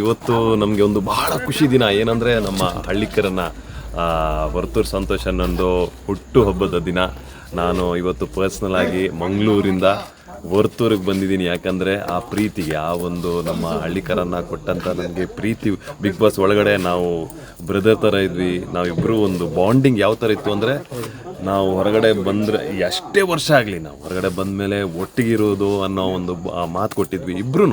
ಇವತ್ತು ನಮಗೆ ಒಂದು ಬಹಳ ಖುಷಿ ದಿನ. ಏನಂದರೆ ನಮ್ಮ ಹಳ್ಳಿಕರನ್ನ ವರ್ತೂರು ಸಂತೋಷ್ ಅನ್ನೊಂದು ಹುಟ್ಟು ಹಬ್ಬದ ದಿನ. ನಾನು ಇವತ್ತು ಪರ್ಸ್ನಲ್ ಆಗಿ ಮಂಗಳೂರಿಂದ ವರ್ತೂರಿಗೆ ಬಂದಿದ್ದೀನಿ. ಯಾಕಂದರೆ ಆ ಪ್ರೀತಿಗೆ, ಆ ಒಂದು ನಮ್ಮ ಹಳ್ಳಿಕರನ್ನ ಕೊಟ್ಟಂಥ ನನಗೆ ಪ್ರೀತಿ ಬಿಗ್ ಬಾಸ್ ಒಳಗಡೆ ನಾವು ಬ್ರದರ್ ಥರ ಇದ್ವಿ. ನಾವಿಬ್ಬರು ಒಂದು ಬಾಂಡಿಂಗ್ ಯಾವ ಥರ ಇತ್ತು ಅಂದರೆ ನಾವು ಹೊರಗಡೆ ಬಂದರೆ ಎಷ್ಟೇ ವರ್ಷ ಆಗಲಿ ನಾವು ಹೊರಗಡೆ ಬಂದಮೇಲೆ ಒಟ್ಟಿಗಿರೋದು ಅನ್ನೋ ಒಂದು ಮಾತು ಕೊಟ್ಟಿದ್ವಿ ಇಬ್ರು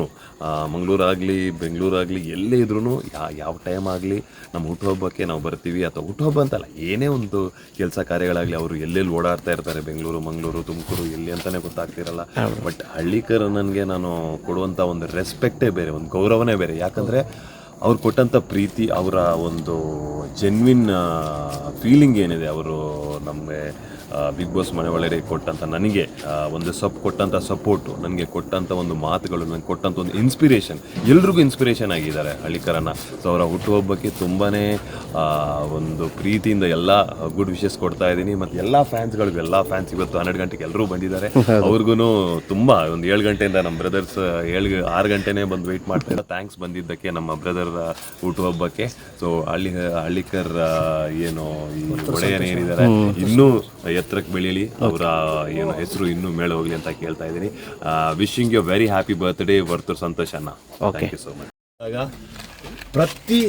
ಮಂಗಳೂರಾಗಲಿ ಬೆಂಗಳೂರಾಗಲಿ ಎಲ್ಲೇ ಇದ್ರೂ ಯಾವ ಟೈಮ್ ಆಗಲಿ ನಮ್ಮ ಹುಟ್ಟುಹಬ್ಬಕ್ಕೆ ನಾವು ಬರ್ತೀವಿ ಅಥವಾ ಹುಟ್ಟುಹಬ್ಬ ಅಂತಲ್ಲ ಏನೇ ಒಂದು ಕೆಲಸ ಕಾರ್ಯಗಳಾಗಲಿ ಅವರು ಎಲ್ಲೆಲ್ಲಿ ಓಡಾಡ್ತಾ ಇರ್ತಾರೆ ಬೆಂಗಳೂರು ಮಂಗಳೂರು ತುಮಕೂರು ಎಲ್ಲಿ ಅಂತಲೇ ಗೊತ್ತಾಗ್ತಿರಲ್ಲ. ಬಟ್ ಹಳ್ಳಿಕರ ನನಗೆ ನಾನು ಕೊಡುವಂಥ ಒಂದು ರೆಸ್ಪೆಕ್ಟೇ ಬೇರೆ ಒಂದು ಗೌರವನೇ ಬೇರೆ. ಯಾಕಂದರೆ ಅವ್ರು ಕೊಟ್ಟಂಥ ಪ್ರೀತಿ ಅವರ ಒಂದು ಜೆನ್ವಿನ್ ಫೀಲಿಂಗ್ ಏನಿದೆ ಅವರು ನಮಗೆ ಬಿಗ್ ಬಾಸ್ ಮನೆ ಒಳಗಡೆ ಕೊಟ್ಟಂಥ ನನಗೆ ಒಂದು ಸಪ್ ಕೊಟ್ಟಂಥ ಸಪೋರ್ಟು ನನಗೆ ಕೊಟ್ಟಂಥ ಒಂದು ಮಾತುಗಳು ನನಗೆ ಕೊಟ್ಟಂಥ ಒಂದು ಇನ್ಸ್ಪಿರೇಷನ್ ಎಲ್ರಿಗೂ ಇನ್ಸ್ಪಿರೇಷನ್ ಆಗಿದ್ದಾರೆ ಹಳ್ಳಿಕರನ್ನ. ಸೊ ಅವರ ಹುಟ್ಟುಹಬ್ಬಕ್ಕೆ ತುಂಬಾ ಒಂದು ಪ್ರೀತಿಯಿಂದ ಎಲ್ಲ ಗುಡ್ ವಿಶಸ್ ಕೊಡ್ತಾ ಇದ್ದೀನಿ. ಮತ್ತು ಎಲ್ಲ ಫ್ಯಾನ್ಸ್ಗಳಿಗೂ ಎಲ್ಲ ಫ್ಯಾನ್ಸ್ ಇವತ್ತು ಹನ್ನೆರಡು ಗಂಟೆಗೆ ಎಲ್ಲರೂ ಬಂದಿದ್ದಾರೆ. ಅವ್ರಿಗೂ ತುಂಬ ಒಂದು ಏಳು ಗಂಟೆಯಿಂದ ನಮ್ಮ ಬ್ರದರ್ಸ್ ಏಳು ಆರು ಗಂಟೆನೇ ಬಂದು ವೆಯ್ಟ್ ಮಾಡ್ತಾ ಇದ್ದಾರೆ. ಥ್ಯಾಂಕ್ಸ್ ಬಂದಿದ್ದಕ್ಕೆ ನಮ್ಮ ಬ್ರದರ್ ಹುಟ್ಟುಹಬ್ಬಕ್ಕೆ. ಸೊ ಹಳ್ಳಿ ಹಳ್ಳಿಕರ್ ಏನು ಈ ಒಡೆಯನ್ ಏನಿದ್ದಾರೆ? ಇನ್ನೂ ಎತ್ತರಕ್ಕೆ ಬೆಳೀಲಿ. ಅವರ ಏನು ಹೆಸರು ಇನ್ನೂ ಮೇಳ ಹೋಗ್ಲಿ ಅಂತ ಕೇಳ್ತಾ ಇದ್ದೀನಿ. Wishing you very happy birthday Varthur Santosh ಅಣ್ಣ ಥ್ಯಾಂಕ್ ಯು ಸೋ ಮಚ್ ಆಗ ಪ್ರತಿ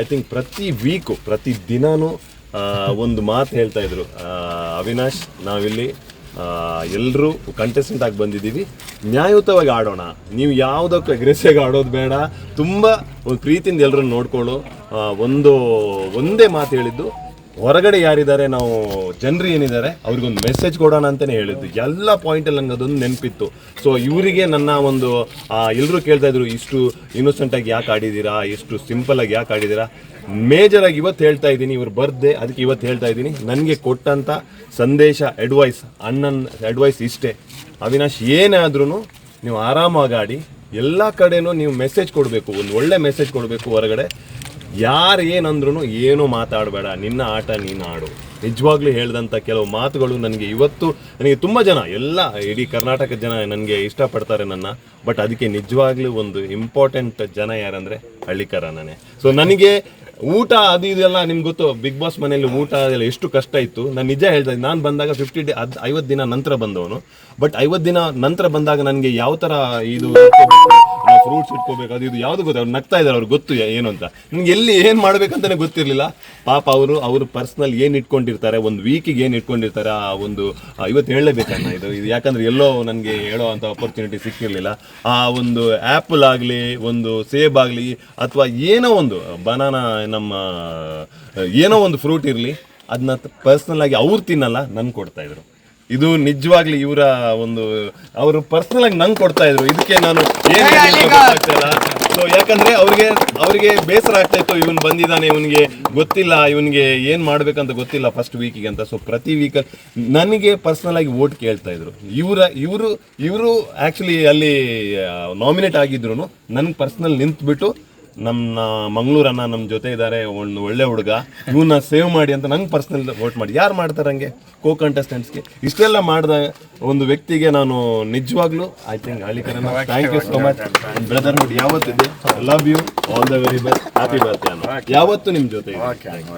ಐ ಥಿಂಕ್ ಪ್ರತಿ ವೀಕು ಪ್ರತಿ ದಿನಾನು ಒಂದು ಮಾತು ಹೇಳ್ತಾ ಇದ್ರು. ಅವಿನಾಶ್ ನಾವಿಲ್ಲಿ ಎಲ್ಲರೂ ಕಂಟೆಸ್ಟೆಂಟ್ ಆಗಿ ಬಂದಿದ್ದೀವಿ. ನ್ಯಾಯಯುತವಾಗಿ ಆಡೋಣ. ನೀವು ಯಾವುದಕ್ಕೂ ಅಗ್ರೆಸಿವ್ ಆಡೋದು ಬೇಡ. ತುಂಬ ಒಂದು ಪ್ರೀತಿಯಿಂದ ಎಲ್ಲರನ್ನು ನೋಡಿಕೊಳ್ಳು. ಒಂದು ಒಂದೇ ಮಾತು ಹೇಳಿದ್ದು. ಹೊರಗಡೆ ಯಾರಿದ್ದಾರೆ, ನಾವು ಜನರು ಏನಿದ್ದಾರೆ, ಅವ್ರಿಗೊಂದು ಮೆಸೇಜ್ ಕೊಡೋಣ ಅಂತಲೇ ಹೇಳಿದ್ದು. ಎಲ್ಲ ಪಾಯಿಂಟಲ್ಲಿ ನನಗೆ ಅದೊಂದು ನೆನಪಿತ್ತು. ಸೊ ಇವರಿಗೆ ನನ್ನ ಒಂದು ಎಲ್ಲರೂ ಕೇಳ್ತಾ ಇದ್ರು, ಇಷ್ಟು ಇನ್ನೋಸೆಂಟಾಗಿ ಯಾಕೆ ಆಡಿದ್ದೀರಾ, ಇಷ್ಟು ಸಿಂಪಲಾಗಿ ಯಾಕೆ ಆಡಿದ್ದೀರಾ? ಮೇಜರಾಗಿ ಇವತ್ತು ಹೇಳ್ತಾ ಇದ್ದೀನಿ, ಇವ್ರು ಬರ್ದೆ ಅದಕ್ಕೆ ಇವತ್ತು ಹೇಳ್ತಾ ಇದ್ದೀನಿ. ನನಗೆ ಕೊಟ್ಟಂಥ ಸಂದೇಶ ಅಡ್ವೈಸ್ ಅಣ್ಣನ ಅಡ್ವೈಸ್ ಇಷ್ಟೇ. ಅವಿನಾಶ್, ಏನೇ ನೀವು ಆರಾಮಾಗಿ ಆಡಿ. ಎಲ್ಲ ಕಡೆನೂ ನೀವು ಮೆಸೇಜ್ ಕೊಡಬೇಕು, ಒಂದು ಒಳ್ಳೆ ಮೆಸೇಜ್ ಕೊಡಬೇಕು ಹೊರಗಡೆ. ಯಾರು ಏನಂದ್ರೂ ಏನು ಮಾತಾಡಬೇಡ. ನಿನ್ನ ಆಟ ನೀನು ಆಡು. ನಿಜವಾಗ್ಲೂ ಹೇಳಿದಂಥ ಕೆಲವು ಮಾತುಗಳು ನನಗೆ ಇವತ್ತು ನನಗೆ ತುಂಬ ಜನ, ಎಲ್ಲ ಇಡೀ ಕರ್ನಾಟಕದ ಜನ ನನಗೆ ಇಷ್ಟಪಡ್ತಾರೆ ನನ್ನ, ಬಟ್ ಅದಕ್ಕೆ ನಿಜವಾಗ್ಲೂ ಒಂದು ಇಂಪಾರ್ಟೆಂಟ್ ಜನ ಯಾರಂದರೆ ಹಳ್ಳಿಕರನೇ ಸೊ ನನಗೆ ಊಟ ಅದು ಇದೆಲ್ಲ ನಿಮ್ಗೆ ಗೊತ್ತು ಬಿಗ್ ಬಾಸ್ ಮನೆಯಲ್ಲಿ ಊಟ ಅದೆಲ್ಲ ಎಷ್ಟು ಕಷ್ಟ ಇತ್ತು. ನಾನು ನಿಜ ಹೇಳ್ತಾ ನಾನು ಬಂದಾಗ ಫಿಫ್ಟಿ ಡೇ ಅದು ಐವತ್ತು ದಿನ ನಂತರ ಬಂದವನು. ಬಟ್ ಐವತ್ತು ದಿನ ನಂತರ ಬಂದಾಗ ನನಗೆ ಯಾವ ಥರ ಇದು ಫ್ರೂಟ್ಸ್ ಇಟ್ಕೋಬೇಕು, ಅದು ಇದು ಯಾವುದು ಗೊತ್ತು? ಅವ್ರು ನಗ್ತಾ ಇದ್ದಾರೆ, ಅವ್ರಿಗೆ ಗೊತ್ತು ಏನು ಅಂತ. ನಿಮ್ಗೆ ಎಲ್ಲಿ ಏನು ಮಾಡ್ಬೇಕಂತಾನೆ ಗೊತ್ತಿರಲಿಲ್ಲ. ಪಾಪ ಅವರು ಅವರು ಪರ್ಸ್ನಲ್ ಏನು ಇಟ್ಕೊಂಡಿರ್ತಾರೆ ಒಂದು ವೀಕಿಗೆ ಏನು ಇಟ್ಕೊಂಡಿರ್ತಾರೆ, ಆ ಒಂದು ಇವತ್ತು ಹೇಳಲೇಬೇಕಣ್ಣ ಇದು. ಇದು ಯಾಕಂದ್ರೆ ಎಲ್ಲೋ ನನಗೆ ಹೇಳೋ ಅಂತ ಅಪರ್ಚುನಿಟಿ ಸಿಕ್ಕಿರಲಿಲ್ಲ. ಆ ಒಂದು ಆ್ಯಪಲ್ ಆಗಲಿ, ಒಂದು ಸೇಬ್ ಆಗಲಿ, ಅಥವಾ ಏನೋ ಒಂದು ಬನಾನ ನಮ್ಮ, ಏನೋ ಒಂದು ಫ್ರೂಟ್ ಇರಲಿ ಅದನ್ನ ಪರ್ಸ್ನಲ್ ಆಗಿ ಅವ್ರು ತಿನ್ನಲ್ಲ ನನ್ಗೆ ಕೊಡ್ತಾ ಇದ್ರು. ಇದು ನಿಜವಾಗ್ಲಿ ಇವರ ಒಂದು, ಅವರು ಪರ್ಸನಲ್ ಆಗಿ ನಂಗೆ ಕೊಡ್ತಾ ಇದ್ರು. ಇದಕ್ಕೆ ನಾನು ಸೊ ಯಾಕಂದ್ರೆ ಅವ್ರಿಗೆ ಅವ್ರಿಗೆ ಬೇಸರ ಆಗ್ತಾ ಇತ್ತು ಇವನ್ ಬಂದಿದ್ದಾನೆ, ಇವನಿಗೆ ಗೊತ್ತಿಲ್ಲ, ಇವನಿಗೆ ಏನ್ ಮಾಡ್ಬೇಕಂತ ಗೊತ್ತಿಲ್ಲ ಫಸ್ಟ್ ವೀಕಿಗೆ ಅಂತ. ಸೊ ಪ್ರತಿ ವೀಕ್ ನನಗೆ ಪರ್ಸನಲ್ ಆಗಿ ವೋಟ್ ಕೇಳ್ತಾ ಇದ್ರು ಇವರ, ಇವರು ಇವರು ಆಕ್ಚುಲಿ ಅಲ್ಲಿ ನಾಮಿನೇಟ್ ಆಗಿದ್ರು ನನ್ಗೆ ಪರ್ಸನಲ್ ನಿಂತ್ಬಿಟ್ಟು ನಮ್ಮ ಮಂಗಳೂರನ್ನ ನಮ್ಮ ಜೊತೆ ಇದ್ದಾರೆ ಒಂದು ಒಳ್ಳೆ ಹುಡುಗ. ಇವನ್ನ ಸೇವ್ ಮಾಡಿ ಅಂತ ನಂಗೆ ಪರ್ಸ್ನಲ್ ವೋಟ್ ಮಾಡಿ. ಯಾರು ಮಾಡ್ತಾರೆ ಹಂಗೆ? ಕೋ ಕಂಟೆಸ್ಟೆಂಟ್ಸ್ಗೆ ಇಷ್ಟೆಲ್ಲ ಮಾಡಿದ ಒಂದು ವ್ಯಕ್ತಿಗೆ ನಾನು ನಿಜವಾಗ್ಲೂ I think ಹಳ್ಳಿಕರನ್ನ thank you so much brotherhood ಯಾವತ್ತಿದೆ love you all the very best happy birthday ಯಾವತ್ತು ನಿಮ್ಮ ಜೊತೆ